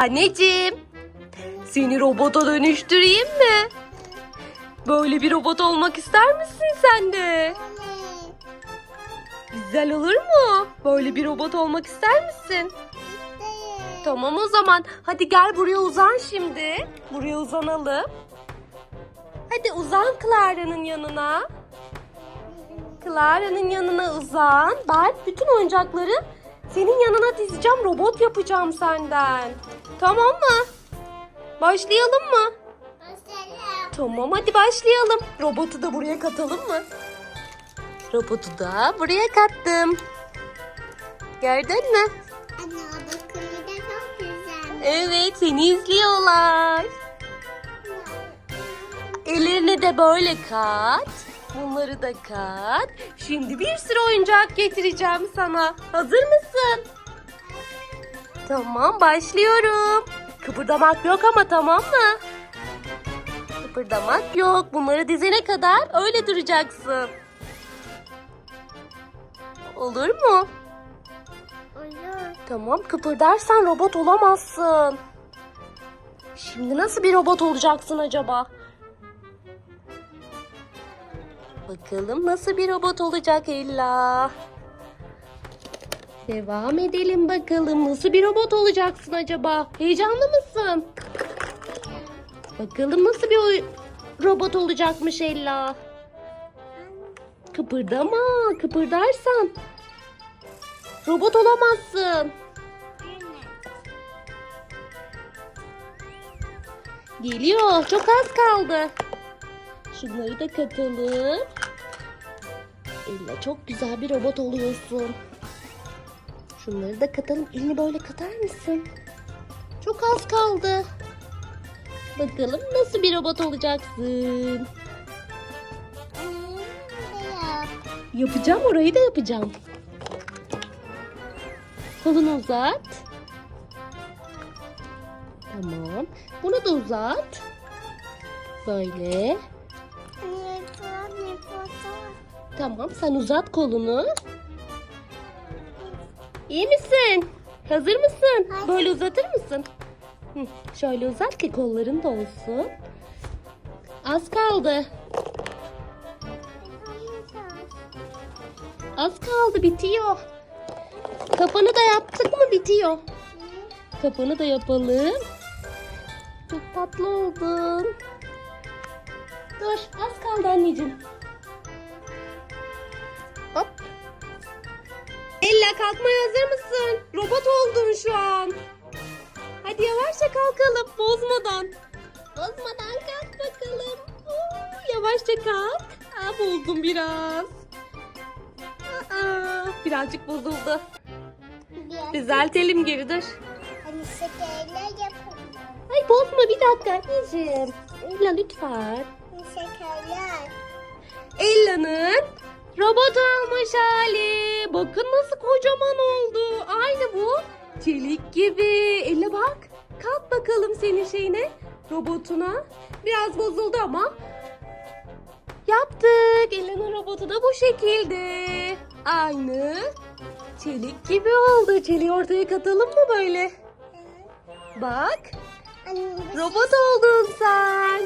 Anneciğim, seni robota dönüştüreyim mi? Böyle bir robot olmak ister misin sen de? Güzel olur mu? Böyle bir robot olmak ister misin? Tamam o zaman. Hadi gel buraya uzan şimdi. Buraya uzanalım. Hadi uzan Clara'nın yanına. Clara'nın yanına uzan. Ben bütün oyuncakları senin yanına dizeceğim. Robot yapacağım senden. Tamam mı? Başlayalım mı? Tamam hadi başlayalım. Robotu da buraya katalım mı? Robotu da buraya kattım. Gördün mü? Anne da çok güzel. Evet seni izliyorlar. Ellerini de böyle kat. Bunları da kat. Şimdi bir sürü oyuncak getireceğim sana. Hazır mısın? Tamam başlıyorum. Kıpırdamak yok ama tamam mı? Kıpırdamak yok. Bunları dizene kadar öyle duracaksın. Olur mu? Olur. Tamam kıpırdarsan robot olamazsın. Şimdi nasıl bir robot olacaksın acaba? Bakalım nasıl bir robot olacak Ella. Devam edelim bakalım nasıl bir robot olacaksın acaba? Heyecanlı mısın? Bakalım nasıl bir robot olacakmış Ella. Kıpırdama, kıpırdarsan robot olamazsın. Geliyor. Çok az kaldı. Şunları da katalım. Elle çok güzel bir robot oluyorsun. Şunları da katalım. Elini böyle katar mısın? Çok az kaldı. Bakalım nasıl bir robot olacaksın. Yapacağım orayı da yapacağım. Kolunu uzat. Tamam. Bunu da uzat. Böyle. Tamam sen uzat kolunu. İyi misin? Hazır mısın? Hazır. Böyle uzatır mısın? Hı, şöyle uzat ki kolların da olsun. Az kaldı. Az kaldı bitiyor. Kafanı da yaptık mı bitiyor. Kafanı da yapalım. Çok tatlı oldun. Dur az kaldı anneciğim. Hop. Ella kalkmaya hazır mısın? Robot oldun şu an. Hadi yavaşça kalkalım bozmadan. Bozmadan kalk bakalım. Oo, yavaşça kalk. Aa, bozdum biraz. Aa, birazcık bozuldu. Biraz Düzeltelim geri dur. Hani şekerler yapalım. Ay bozma bir dakika anneciğim. Ella lütfen. Ella'nın robot olmuş hali. Bakın nasıl kocaman oldu. Aynı bu. Çelik gibi. Ella bak. Kalk bakalım senin şeyine. Robotuna. Biraz bozuldu ama. Yaptık. Ella'nın robotu da bu şekilde. Aynı. Çelik gibi oldu. Çeliği ortaya katalım mı böyle? Bak. Robot oldun sen.